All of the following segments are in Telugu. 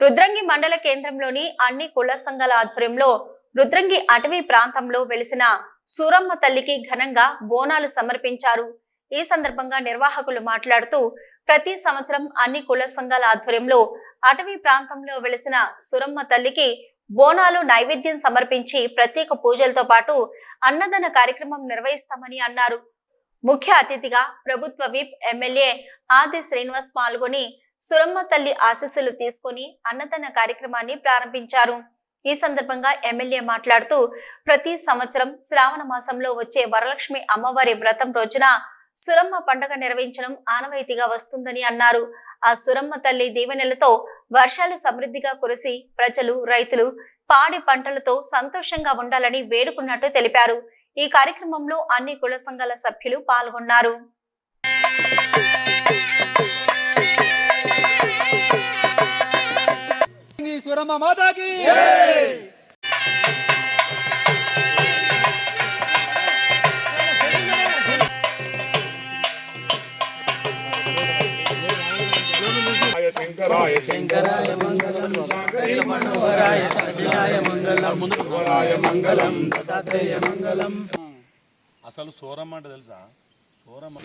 రుద్రంగి మండల కేంద్రంలోని అన్ని కుల సంఘాల ఆధ్వర్యంలో రుద్రంగి అటవీ ప్రాంతంలో వెలిసిన సూరమ్మ తల్లికి ఘనంగా బోనాలు సమర్పించారు. ఈ సందర్భంగా నిర్వాహకులు మాట్లాడుతూ ప్రతి సంవత్సరం అన్ని కుల సంఘాల ఆధ్వర్యంలో అటవీ ప్రాంతంలో వెలిసిన సురమ్మ తల్లికి బోనాలు నైవేద్యం సమర్పించి ప్రత్యేక పూజలతో పాటు అన్నదాన కార్యక్రమం నిర్వహిస్తామని అన్నారు. ముఖ్య అతిథిగా ప్రభుత్వ విప్ ఎమ్మెల్యే ఆది శ్రీనివాస్ పాల్గొని సురమ్మ తల్లి ఆశీస్సులు తీసుకొని అన్నదాన కార్యక్రమాన్ని ప్రారంభించారు. ఈ సందర్భంగా ఎమ్మెల్యే మాట్లాడుతూ ప్రతి సంవత్సరం శ్రావణ మాసంలో వచ్చే వరలక్ష్మి అమ్మవారి వ్రతం రోజున సురమ్మ పండగ నిర్వహించడం ఆనవాయితీగా వస్తుందని అన్నారు. ఆ సురమ్మ తల్లి దీవెనలతో వర్షాలు సమృద్ధిగా కురిసి ప్రజలు రైతులు పాడి పంటలతో సంతోషంగా ఉండాలని వేడుకున్నట్టు తెలిపారు. ఈ కార్యక్రమంలో అన్ని కుల సంఘాల సభ్యులు పాల్గొన్నారు. ఈ సురమ్మ మాతాకి శంకరాయ శంకరాయ మంగళం మనోహరాయ మంగళం మంగళం దత్తాత్రేయ మంగళం అసలు సోరమ్మ అంటే తెలుసా? సోరమ్మ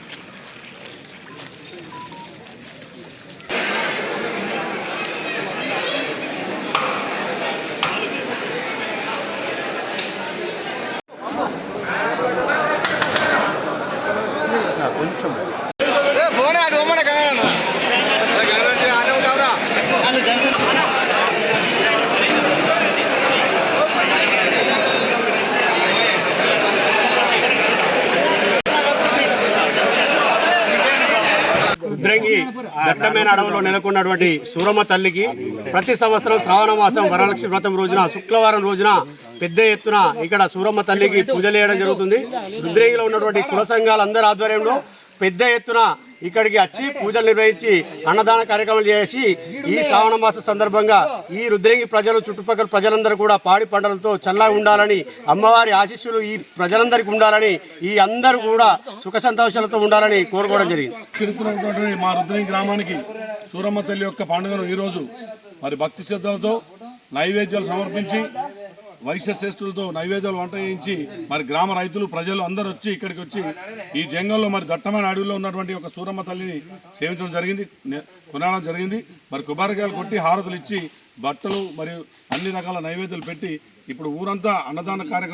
రుద్రంగి దట్టమైన అడవులో నెలకొన్నటువంటి సూరమ్మ తల్లికి ప్రతి సంవత్సరం శ్రావణ మాసం వరలక్ష్మి వ్రతం రోజున శుక్రవారం రోజున పెద్ద ఎత్తున ఇక్కడ సూరమ్మ తల్లికి పూజలు చేయడం జరుగుతుంది. రుద్రంగిలో ఉన్నటువంటి కుల సంఘాలందరి ఆధ్వర్యంలో పెద్ద ఎత్తున ఇక్కడికి వచ్చి పూజలు నిర్వహించి అన్నదాన కార్యక్రమాలు చేసి ఈ శ్రావణ మాస సందర్భంగా ఈ రుద్రంగి ప్రజలు చుట్టుపక్కల ప్రజలందరూ కూడా పాడి పంటలతో చల్లగా ఉండాలని అమ్మవారి ఆశీస్సులు ఈ ప్రజలందరికీ ఉండాలని ఈ అందరూ కూడా సుఖ సంతోషాలతో ఉండాలని కోరుకోవడం జరిగింది. చిరుకున్నటువంటి మా రుద్రంగి గ్రామానికి సూరమ్మ తల్లి యొక్క పండుగను ఈరోజు మరి భక్తి శ్రద్ధలతో నైవేద్యాలు సమర్పించి వైశ్య శ్రేష్ఠులతో నైవేద్యాలు వంట చేయించి మరి గ్రామ రైతులు ప్రజలు అందరూ వచ్చి ఇక్కడికి వచ్చి ఈ జంగంలో మరి దట్టమైన అడవిలో ఉన్నటువంటి ఒక సూరమ్మ తల్లిని సేవించడం జరిగింది కొనడం జరిగింది. మరి కొబ్బరికాయలు కొట్టి హారతులు ఇచ్చి బట్టలు మరియు అన్ని రకాల నైవేద్యాలు పెట్టి ఇప్పుడు ఊరంతా అన్నదాన కార్యక్రమం